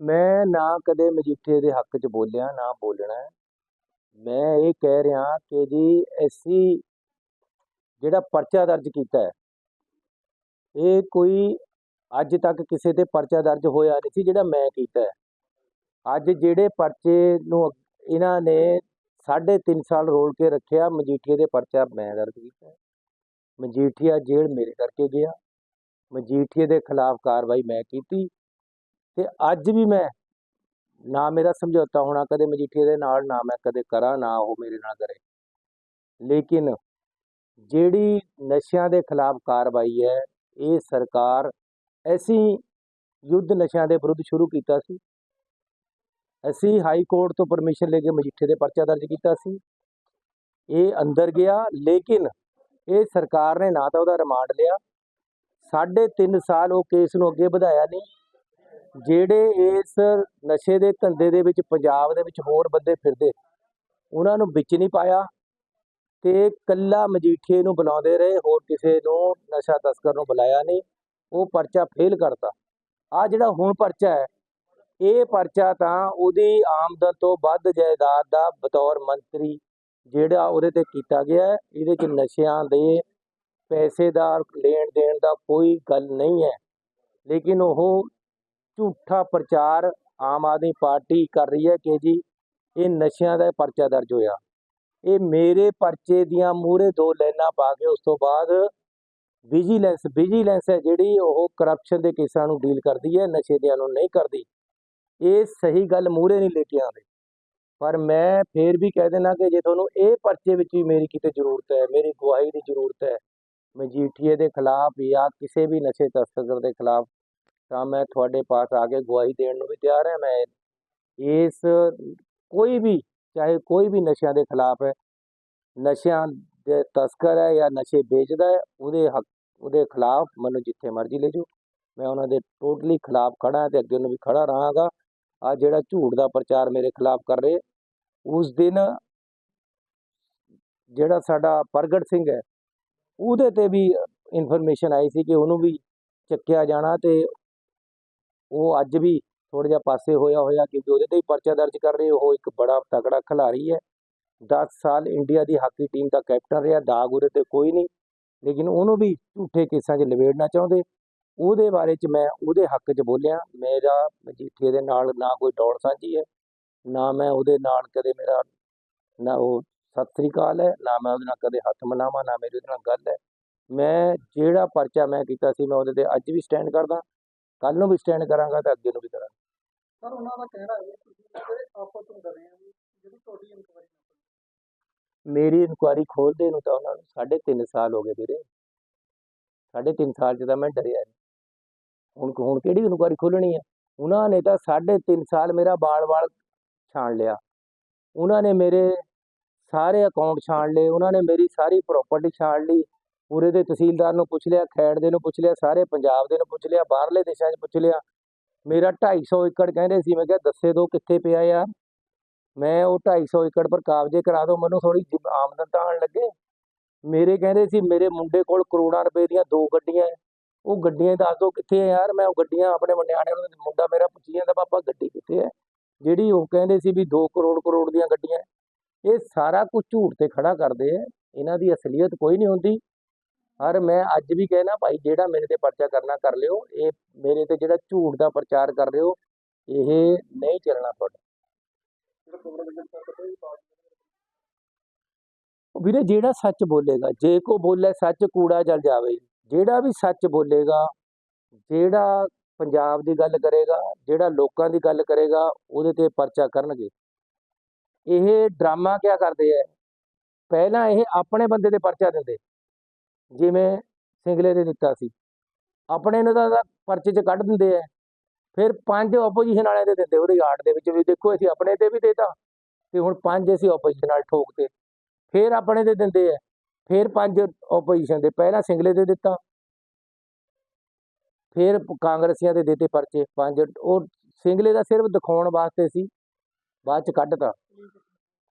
ਮੈਂ ਨਾ ਕਦੇ ਮਜੀਠੀਏ ਦੇ ਹੱਕ 'ਚ ਬੋਲਿਆ, ਨਾ ਬੋਲਣਾ ਹੈ। ਮੈਂ ਇਹ ਕਹਿ ਰਿਹਾ ਕਿ ਜੀ ਅਸੀਂ ਜਿਹੜਾ ਪਰਚਾ ਦਰਜ ਕੀਤਾ ਹੈ, ਇਹ ਕੋਈ ਅੱਜ ਤੱਕ ਕਿਸੇ ਤੇ ਪਰਚਾ ਦਰਜ ਹੋਇਆ ਨਹੀਂ ਸੀ ਜਿਹੜਾ ਮੈਂ ਕੀਤਾ ਹੈ ਅੱਜ ਜਿਹੜੇ ਪਰਚੇ ਨੂੰ ਇਹਨਾਂ ਨੇ ਸਾਢੇ ਤਿੰਨ ਸਾਲ ਰੋਲ ਕੇ ਰੱਖਿਆ, ਮਜੀਠੀਏ ਦੇ ਪਰਚਾ ਮੈਂ ਦਰਜ ਕੀਤਾ ਹੈ। ਮਜੀਠੀਆ ਜੇਲ੍ਹ ਮੇਰੇ ਕਰਕੇ ਗਿਆ ਮਜੀਠੀਏ ਦੇ ਖਿਲਾਫ ਕਾਰਵਾਈ ਮੈਂ ਕੀਤੀ ਤੇ ਅੱਜ ਵੀ ਮੈਂ ਨਾ ਮੇਰਾ ਸਮਝੌਤਾ ਹੋਣਾ, ਕਦੇ ਮਜੀਠੀਏ ਦੇ ਨਾਲ, ਨਾ ਮੈਂ ਕਦੇ ਕਰਾਂ, ਨਾ ਉਹ ਮੇਰੇ ਨਾਲ ਕਰੇ। ਲੇਕਿਨ ਜਿਹੜੀ ਨਸ਼ਿਆਂ ਦੇ ਖਿਲਾਫ ਕਾਰਵਾਈ ਹੈ, ਇਹ ਸਰਕਾਰ ਅਸੀਂ ਯੁੱਧ ਨਸ਼ਿਆਂ ਦੇ ਵਿਰੁੱਧ ਸ਼ੁਰੂ ਕੀਤਾ ਸੀ। ਅਸੀਂ ਹਾਈ ਕੋਰਟ ਤੋਂ ਪਰਮਿਸ਼ਨ ਲੈ ਕੇ ਮਜੀਠੇ ਦੇ ਪਰਚਾ ਦਰਜ ਕੀਤਾ ਸੀ। ਇਹ ਅੰਦਰ ਗਿਆ, ਲੇਕਿਨ ਇਹ ਸਰਕਾਰ ਨੇ ਨਾ ਤਾਂ ਉਹਦਾ ਰਿਮਾਂਡ ਲਿਆ। ਸਾਢੇ ਤਿੰਨ ਸਾਲ ਉਹ ਕੇਸ ਨੂੰ ਅੱਗੇ ਵਧਾਇਆ ਨਹੀਂ। ਜਿਹੜੇ ਇਸ ਨਸ਼ੇ ਦੇ ਧੰਦੇ ਦੇ ਵਿੱਚ, ਪੰਜਾਬ ਦੇ ਵਿੱਚ ਹੋਰ ਬੰਦੇ ਫਿਰਦੇ, ਉਹਨਾਂ ਨੂੰ ਵਿੱਚ ਨਹੀਂ ਪਾਇਆ ਤੇ ਕੱਲਾ ਮਜੀਠੀਏ ਨੂੰ ਬੁਲਾਉਂਦੇ ਰਹੇ, ਹੋਰ ਕਿਸੇ ਨੂੰ ਨਸ਼ਾ ਤਸਕਰ ਨੂੰ ਬੁਲਾਇਆ ਨਹੀਂ, ਉਹ ਪਰਚਾ ਫੇਲ ਕਰਤਾ। ਆ ਜਿਹੜਾ ਹੁਣ ਪਰਚਾ ਹੈ, ਇਹ ਪਰਚਾ ਤਾਂ ਉਹਦੀ ਆਮਦਨ ਤੋਂ ਵੱਧ ਜਾਇਦਾਦ ਦਾ ਬਤੌਰ ਮੰਤਰੀ ਜਿਹੜਾ ਉਹਦੇ ਤੇ ਕੀਤਾ ਗਿਆ ਹੈ, ਇਹਦੇ 'ਚ ਨਸ਼ਿਆਂ ਦੇ ਪੈਸੇ ਦਾ ਲੈਣ ਦੇਣ ਦਾ ਕੋਈ ਗੱਲ ਨਹੀਂ ਹੈ। ਲੇਕਿਨ ਉਹ ਝੂਠਾ ਪ੍ਰਚਾਰ ਆਮ ਆਦਮੀ ਪਾਰਟੀ ਕਰ ਰਹੀ ਹੈ ਕਿ ਜੀ ਇਹ ਨਸ਼ਿਆਂ ਦਾ ਪਰਚਾ ਦਰਜ ਹੋਇਆ। ਇਹ ਮੇਰੇ ਪਰਚੇ ਦੀਆਂ ਮੂਹਰੇ ਦੋ ਲਾਈਨਾਂ ਪਾ ਕੇ ਉਸ ਤੋਂ ਬਾਅਦ ਵਿਜੀਲੈਂਸ ਵਿਜੀਲੈਂਸ ਹੈ ਜਿਹੜੀ ਉਹ ਕਰਪਸ਼ਨ ਦੇ ਕੇਸਾਂ ਨੂੰ ਡੀਲ ਕਰਦੀ ਹੈ, ਨਸ਼ੇ ਦਿਆਂ ਨੂੰ ਨਹੀਂ ਕਰਦੀ। ਇਹ ਸਹੀ ਗੱਲ ਮੂਹਰੇ ਨਹੀਂ ਲੈ ਕੇ ਆਉਂਦੇ। ਪਰ ਮੈਂ ਫੇਰ ਵੀ ਕਹਿ ਦੇਣਾ ਕਿ ਜੇ ਤੁਹਾਨੂੰ ਇਹ ਪਰਚੇ ਵਿੱਚ ਵੀ ਮੇਰੀ ਕਿਤੇ ਜ਼ਰੂਰਤ ਹੈ, ਮੇਰੀ ਗਵਾਹੀ ਦੀ ਜ਼ਰੂਰਤ ਹੈ ਮਜੀਠੀਏ ਦੇ ਖਿਲਾਫ ਜਾਂ ਕਿਸੇ ਵੀ ਨਸ਼ੇ ਤਸਕਰ ਦੇ ਖਿਲਾਫ ਤਾਂ ਮੈਂ ਤੁਹਾਡੇ ਪਾਸ ਆ ਕੇ ਗਵਾਹੀ ਦੇਣ ਨੂੰ ਵੀ ਤਿਆਰ ਹਾਂ। ਮੈਂ ਇਸ ਕੋਈ ਵੀ, ਚਾਹੇ ਕੋਈ ਵੀ ਨਸ਼ਿਆਂ ਦੇ ਖਿਲਾਫ ਹੈ, ਨਸ਼ਿਆਂ ਦੇ ਤਸਕਰ ਹੈ ਜਾਂ ਨਸ਼ੇ ਵੇਚਦਾ ਹੈ, ਉਹਦੇ ਹੱਕ, ਉਹਦੇ ਖਿਲਾਫ ਮੈਨੂੰ ਜਿੱਥੇ ਮਰਜ਼ੀ ਲੈ ਜਾਓ। ਮੈਂ ਉਹਨਾਂ ਦੇ ਟੋਟਲੀ ਖਿਲਾਫ ਖੜਾ ਹਾਂ ਤੇ ਅੱਗੇ ਨੂੰ ਵੀ ਖੜਾ ਰਹਾਂਗਾ। ਆ ਜਿਹੜਾ ਝੂਠ ਦਾ ਪ੍ਰਚਾਰ ਮੇਰੇ ਖਿਲਾਫ ਕਰ ਰਹੇ, ਉਸ ਦਿਨ ਜਿਹੜਾ ਸਾਡਾ ਪ੍ਰਗਟ ਸਿੰਘ ਹੈ, ਉਹਦੇ ਤੇ ਵੀ ਇਨਫੋਰਮੇਸ਼ਨ ਆਈ ਸੀ ਕਿ ਉਹਨੂੰ ਵੀ ਚੱਕਿਆ ਜਾਣਾ ਤੇ ਉਹ ਅੱਜ ਵੀ ਥੋੜਾ ਜਿਹਾ ਪਾਸੇ ਹੋਇਆ ਹੋਇਆ ਕਿਉਂਕਿ ਉਹਦੇ ਤੇ ਹੀ ਪਰਚਾ ਦਰਜ ਕਰ ਰਹੇ ਉਹ ਇੱਕ ਬੜਾ ਤਗੜਾ ਖਿਡਾਰੀ ਹੈ। 10 ਸਾਲ ਇੰਡੀਆ ਦੀ ਹਾਕੀ ਟੀਮ ਦਾ ਕੈਪਟਨ ਰਿਹਾ, ਦਾਗ ਉਹਦੇ ਤੇ ਕੋਈ ਨਹੀਂ। ਲੇਕਿਨ ਉਹਨੂੰ ਵੀ ਝੂਠੇ ਕੇਸਾਂ 'ਚ ਲਵੇੜਨਾ ਚਾਹੁੰਦੇ। ਉਹਦੇ ਬਾਰੇ 'ਚ ਮੈਂ ਉਹਦੇ ਹੱਕ 'ਚ ਬੋਲਿਆ, ਮੇਰਾ ਮਜੀਠੀਏ ਦੇ ਨਾਲ ਨਾ ਕੋਈ ਦੌੜ ਸਾਂਝੀ ਹੈ, ਨਾ ਮੈਂ ਉਹਦੇ ਨਾਲ ਕਦੇ ਮੇਰਾ ਨਾ ਉਹ ਸਤਿ ਸ੍ਰੀ ਅਕਾਲ ਹੈ, ਨਾ ਮੈਂ ਉਹਦੇ ਨਾਲ ਕਦੇ ਹੱਥ ਮਿਲਾਵਾਂ, ਨਾ ਮੇਰੀ ਉਹਦੇ ਨਾਲ ਗੱਲ ਹੈ। ਮੈਂ ਜਿਹੜਾ ਪਰਚਾ ਮੈਂ ਕੀਤਾ ਸੀ, ਮੈਂ ਉਹਦੇ ਤੇ ਅੱਜ ਵੀ ਸਟੈਂਡ ਕਰਦਾ। ਕੱਲ ਨੂੰ ਵੀ ਸਟੈਂਡ ਕਰਾਂਗਾ ਤੇ ਅੱਗੇ ਨੂੰ ਵੀ ਕਰਾਂਗਾ। ਸਰ ਉਹਨਾਂ ਦਾ ਕਹਿਣਾ ਹੈ ਕਿ ਤੁਸੀਂ ਜਿਹੜੇ ਆਪਸ ਵਿੱਚ ਡਰੇ ਆ ਜਿਹੜੀ ਤੁਹਾਡੀ ਇਨਕੁਆਇਰੀ ਮੇਰੀ ਇਨਕੁਆਰੀ ਖੋਲਦੇ ਨੂੰ ਤਾਂ ਉਹਨਾਂ ਨੂੰ ਸਾਢੇ ਤਿੰਨ ਸਾਲ ਹੋ ਗਏ ਵੀਰੇ। ਸਾਢੇ ਤਿੰਨ ਸਾਲ 'ਚ ਤਾਂ ਮੈਂ ਡਰਿਆ ਹੁਣ ਹੁਣ ਕਿਹੜੀ ਇਨਕੁਆਰੀ ਖੋਲਣੀ ਹੈ ਉਹਨਾਂ ਨੇ ਤਾਂ ਸਾਢੇ ਤਿੰਨ ਸਾਲ ਮੇਰਾ ਬਾਲ-ਬਾਲ ਛਾਣ ਲਿਆ। ਉਹਨਾਂ ਨੇ ਮੇਰੇ ਸਾਰੇ ਅਕਾਊਂਟ ਛਾਣ ਲਏ ਉਹਨਾਂ ਨੇ ਮੇਰੀ ਸਾਰੀ ਪ੍ਰਾਪਰਟੀ ਛਾਣ ਲਈ। ਪੂਰੇ ਦੇ ਤਹਿਸੀਲਦਾਰ ਨੂੰ ਪੁੱਛ ਲਿਆ, ਖੈੜ ਦੇ ਨੂੰ ਪੁੱਛ ਲਿਆ, ਸਾਰੇ ਪੰਜਾਬ ਦੇ ਨੂੰ ਪੁੱਛ ਲਿਆ, ਬਾਹਰਲੇ ਦੇਸ਼ਾਂ 'ਚ ਪੁੱਛ ਲਿਆ। ਮੇਰਾ 250 ਏਕੜ ਕਹਿੰਦੇ ਸੀ, ਮੈਂ ਕਿਹਾ ਦੱਸੇ ਦੋ ਕਿੱਥੇ ਪਿਆ ਯਾਰ ਮੈਂ ਉਹ 250 ਏਕੜ ਪਰ ਕਾਬਜ਼ੇ ਕਰਾ ਦਿਓ ਮੈਨੂੰ ਥੋੜੀ ਆਮਦਨ ਤਾਂ ਆਉਣ ਲੱਗੇ। ਮੇਰੇ ਕਹਿੰਦੇ ਸੀ, ਮੇਰੇ ਮੁੰਡੇ ਕੋਲ ਕਰੋੜਾਂ ਰੁਪਏ ਦੀਆਂ ਦੋ ਗੱਡੀਆਂ ਉਹ ਗੱਡੀਆਂ ਦੱਸ ਦਿਓ ਕਿੱਥੇ ਹੈ ਯਾਰ, ਮੈਂ ਉਹ ਗੱਡੀਆਂ ਆਪਣੇ ਨਿਆਣੇ ਨੂੰ, ਮੁੰਡਾ ਮੇਰਾ ਪੁੱਛੀ ਜਾਂਦਾ ਪਾਪਾ ਗੱਡੀ ਕਿੱਥੇ ਹੈ ਜਿਹੜੀ ਉਹ ਕਹਿੰਦੇ ਸੀ ਵੀ 2 ਕਰੋੜ ਕਰੋੜ ਦੀਆਂ ਗੱਡੀਆਂ ਇਹ ਸਾਰਾ ਕੁਝ ਝੂਠ ਤੇ ਖੜਾ ਕਰਦੇ ਆ ਇਹਨਾਂ ਦੀ ਅਸਲੀਅਤ ਕੋਈ ਨਹੀਂ ਹੁੰਦੀ। ਪਰ ਮੈਂ ਅੱਜ ਵੀ ਕਹਿਣਾ ਭਾਈ, ਜਿਹੜਾ ਮੇਰੇ ਤੇ ਪਰਚਾ ਕਰਨਾ ਕਰ ਲਿਓ, ਇਹ ਮੇਰੇ ਤੇ ਜਿਹੜਾ ਝੂਠ ਦਾ ਪ੍ਰਚਾਰ ਕਰ ਰਹੇ ਹੋ, ਇਹ ਨਹੀਂ ਚੱਲਣਾ ਤੁਹਾਡਾ। ਵੀਰੇ, ਜਿਹੜਾ ਸੱਚ ਬੋਲੇਗਾ, ਜੇ ਕੋ ਬੋਲੇ ਸੱਚ, ਕੂੜਾ ਜਲ ਜਾਵੇ। ਜਿਹੜਾ ਵੀ ਸੱਚ ਬੋਲੇਗਾ, ਜਿਹੜਾ ਪੰਜਾਬ ਦੀ ਗੱਲ ਕਰੇਗਾ, ਜਿਹੜਾ ਲੋਕਾਂ ਦੀ ਗੱਲ ਕਰੇਗਾ, ਉਹਦੇ ਤੇ ਪਰਚਾ ਕਰਨਗੇ। ਇਹ ਡਰਾਮਾ ਕਿਆ ਕਰਦੇ ਐ? ਪਹਿਲਾਂ ਇਹ ਆਪਣੇ ਬੰਦੇ ਤੇ ਪਰਚਾ ਦਿੰਦੇ। ਜਿਵੇਂ ਸਿੰਗਲੇ ਦੇ ਦਿੱਤਾ ਸੀ। ਆਪਣੇ ਨੂੰ ਤਾਂ ਪਰਚੇ 'ਚ ਕੱਢ ਦਿੰਦੇ ਐ ਫਿਰ ਪੰਜ ਆਪੋਜੀਸ਼ਨ ਵਾਲਿਆਂ ਦੇ ਦਿੰਦੇ ਉਹਦੀ ਆੜ ਦੇ ਵਿੱਚ ਵੀ ਦੇਖੋ ਅਸੀਂ ਆਪਣੇ ਤੇ ਵੀ ਦੇਤਾ ਤੇ ਹੁਣ ਪੰਜ ਅਸੀਂ ਆਪੋਜੀਸ਼ਨ ਨਾਲ ਠੋਕਤੇ। ਫਿਰ ਆਪਣੇ ਦੇ ਦਿੰਦੇ ਐ ਫਿਰ ਪੰਜ ਆਪੋਜੀਸ਼ਨ ਦੇ ਪਹਿਲਾਂ ਸਿੰਗਲੇ ਦੇ ਦਿੱਤਾ। ਫਿਰ ਕਾਂਗਰਸੀਆਂ ਦੇ ਦਿੱਤੇ ਪਰਚੇ ਪੰਜ। ਉਹ ਸਿੰਗਲੇ ਦਾ ਸਿਰਫ ਦਿਖਾਉਣ ਵਾਸਤੇ ਸੀ, ਬਾਅਦ ਚ ਕੱਢਤਾ।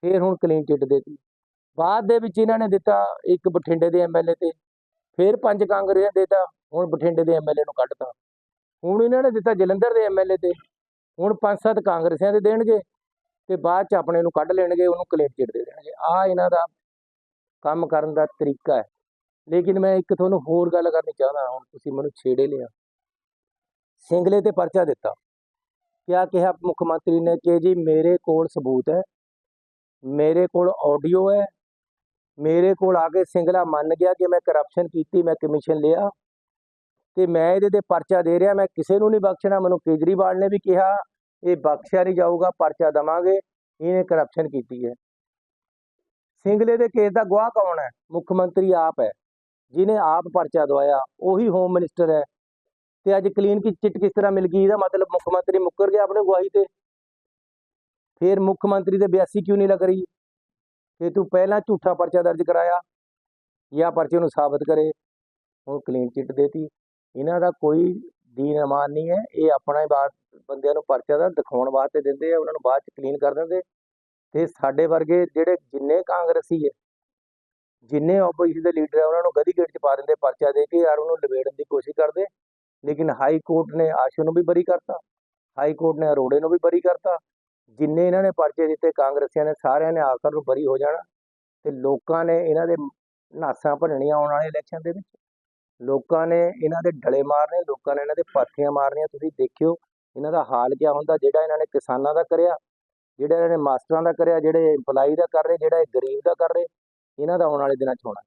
ਫਿਰ ਹੁਣ ਕਲੀਨ ਚਿੱਟ ਦੇਤੀ। ਬਾਅਦ ਦੇ ਵਿੱਚ ਇਹਨਾਂ ਨੇ ਦਿੱਤਾ ਇੱਕ ਬਠਿੰਡੇ ਦੇ ਐਮਐਲਏ ਤੇ। ਫਿਰ ਪੰਜ ਕਾਂਗਰਸੀਆਂ ਦੇਤਾ, ਹੁਣ ਬਠਿੰਡੇ ਦੇ ਐਮਐਲਏ ਨੂੰ ਕੱਢਤਾ। ਹੁਣ ਇਹਨਾਂ ਨੇ ਦਿੱਤਾ ਜਲੰਧਰ ਦੇ ਐਮਐਲਏ ਤੇ, ਹੁਣ ਪੰਜ ਸੱਤ ਕਾਂਗਰਸੀਆਂ ਦੇ ਦੇਣਗੇ ਤੇ ਬਾਅਦ ਚ ਆਪਣੇ ਨੂੰ ਕੱਢ ਲੈਣਗੇ, ਉਹਨੂੰ ਕਲੀਨ ਚਿੱਟ ਦੇ ਦੇਣਗੇ। ਆ ਇਹਨਾਂ ਦਾ ਕੰਮ ਕਰਨ ਦਾ ਤਰੀਕਾ ਹੈ। ਲੇਕਿਨ ਮੈਂ ਇੱਕ ਤੁਹਾਨੂੰ ਹੋਰ ਗੱਲ ਕਰਨੀ ਚਾਹੁੰਦਾ, ਹੁਣ ਤੁਸੀਂ ਮੈਨੂੰ ਛੇੜੇ ਲਿਆ। ਸਿੰਗਲੇ ਤੇ ਪਰਚਾ ਦਿੱਤਾ। ਕਿਆ ਕਿਹਾ ਮੁੱਖ ਮੰਤਰੀ ਨੇ ਕਿ ਜੀ ਮੇਰੇ ਕੋਲ ਸਬੂਤ ਹੈ, ਮੇਰੇ ਕੋਲ ਆਡੀਓ ਹੈ ਮੇਰੇ ਕੋਲ ਆ ਕੇ ਸਿੰਗਲਾ ਮੰਨ ਗਿਆ ਕਿ ਮੈਂ ਕਰਪਸ਼ਨ ਕੀਤੀ, ਮੈਂ ਕਮਿਸ਼ਨ ਲਿਆ ਤੇ ਮੈਂ ਇਹਦੇ ਤੇ ਪਰਚਾ ਦੇ ਰਿਹਾ, ਮੈਂ ਕਿਸੇ ਨੂੰ ਨਹੀਂ ਬਖਸ਼ਣਾ। ਮੈਨੂੰ ਕੇਜਰੀਵਾਲ ਨੇ ਵੀ ਕਿਹਾ, ਇਹ ਬਖਸ਼ਿਆ ਨਹੀਂ ਜਾਊਗਾ, ਪਰਚਾ ਦਵਾਂਗੇ। ਇਹਨੇ ਕਰਪਸ਼ਨ ਕੀਤੀ ਹੈ। ਸਿੰਗਲੇ ਦੇ ਕੇਸ ਦਾ ਗਵਾਹ ਕੌਣ ਹੈ? ਮੁੱਖ ਮੰਤਰੀ ਆਪ ਹੈ ਜਿਨੇ ਆਪ ਪਰਚਾ ਦਵਾਇਆ, ਉਹੀ ਹੋਮ ਮਿਨਿਸਟਰ ਹੈ। ਤੇ ਅੱਜ ਕਲੀਨ ਕੀ ਚਿੱਟ ਕਿਸ ਤਰ੍ਹਾਂ ਮਿਲ ਗਈ? ਇਹਦਾ ਮਤਲਬ ਮੁੱਖ ਮੰਤਰੀ ਮੁੱਕਰ ਗਿਆ ਆਪਣੇ ਗਵਾਹੀ ਤੇ। ਫਿਰ ਮੁੱਖ ਮੰਤਰੀ 'ਤੇ ਬਿਆਸੀ ਕਿਉਂ ਨਹੀਂ ਲੱਗ ਰਹੀ? ਕਿ ਤੂੰ ਪਹਿਲਾਂ ਝੂਠਾ ਪਰਚਾ ਦਰਜ ਕਰਾਇਆ ਜਾਂ ਪਰਚੇ ਨੂੰ ਸਾਬਤ ਕਰੇ ਹੁਣ ਕਲੀਨ ਚਿੱਟ ਦੇਤੀ। ਇਹਨਾਂ ਦਾ ਕੋਈ ਦੀਨ ਅਮਾਨ ਨਹੀਂ ਹੈ। ਇਹ ਆਪਣਾ ਹੀ ਬਾਤ ਬੰਦਿਆਂ ਨੂੰ ਪਰਚਾ ਦਾ ਦਿਖਾਉਣ ਵਾਸਤੇ ਦਿੰਦੇ ਆ, ਉਹਨਾਂ ਨੂੰ ਬਾਅਦ ਚ ਕਲੀਨ ਕਰ ਦਿੰਦੇ। ਤੇ ਸਾਡੇ ਵਰਗੇ ਜਿਹੜੇ ਜਿੰਨੇ ਕਾਂਗਰਸੀ ਹੈ, ਜਿੰਨੇ ਆਪੋਜੀਸ਼ਨ ਦੇ ਲੀਡਰ ਹੈ ਉਹਨਾਂ ਨੂੰ ਗਦੀ ਗੇਟ ਚ ਪਾ ਦਿੰਦੇ, ਪਰਚਾ ਦੇ ਕੇ ਯਾਰ ਉਹਨੂੰ ਲਵੇੜਨ ਦੀ ਕੋਸ਼ਿਸ਼ ਕਰਦੇ। ਲੇਕਿਨ ਹਾਈ ਕੋਰਟ ਨੇ ਆਸ਼ੂ ਨੂੰ ਵੀ ਬਰੀ ਕਰਤਾ। ਹਾਈ ਕੋਰਟ ਨੇ ਅਰੋੜੇ ਨੂੰ ਵੀ ਬਰੀ ਕਰਤਾ। ਜਿੰਨੇ ਇਹਨਾਂ ਨੇ ਪਰਚੇ ਦਿੱਤੇ, ਕਾਂਗਰਸੀਆਂ ਨੇ ਸਾਰਿਆਂ ਨੇ ਆਖਰ ਨੂੰ ਬਰੀ ਹੋ ਜਾਣਾ ਤੇ ਲੋਕਾਂ ਨੇ ਇਹਨਾਂ ਦੇ ਨਾਸਾਂ ਭੰਨਣੀਆਂ ਆਉਣ ਵਾਲੇ ਇਲੈਕਸ਼ਨ ਦੇ ਵਿੱਚ। ਲੋਕਾਂ ਨੇ ਇਹਨਾਂ ਦੇ ਡਲੇ ਮਾਰਨੇ, ਲੋਕਾਂ ਨੇ ਇਹਨਾਂ ਦੇ ਪਾਥੀਆਂ ਮਾਰਨੀਆਂ। ਤੁਸੀਂ ਦੇਖਿਓ ਇਹਨਾਂ ਦਾ ਹਾਲ ਕਿਆ ਹੁੰਦਾ, ਜਿਹੜਾ ਇਹਨਾਂ ਨੇ ਕਿਸਾਨਾਂ ਦਾ ਕਰਿਆ, ਜਿਹੜਾ ਇਹਨਾਂ ਨੇ ਮਾਸਟਰਾਂ ਦਾ ਕਰਿਆ, ਜਿਹੜੇ ਇੰਪਲਾਈ ਦਾ ਕਰ ਰਹੇ, ਜਿਹੜਾ ਇਹ ਗਰੀਬ ਦਾ ਕਰ ਰਹੇ, ਇਹਨਾਂ ਦਾ ਆਉਣ ਵਾਲੇ ਦਿਨਾਂ 'ਚ ਹੋਣਾ।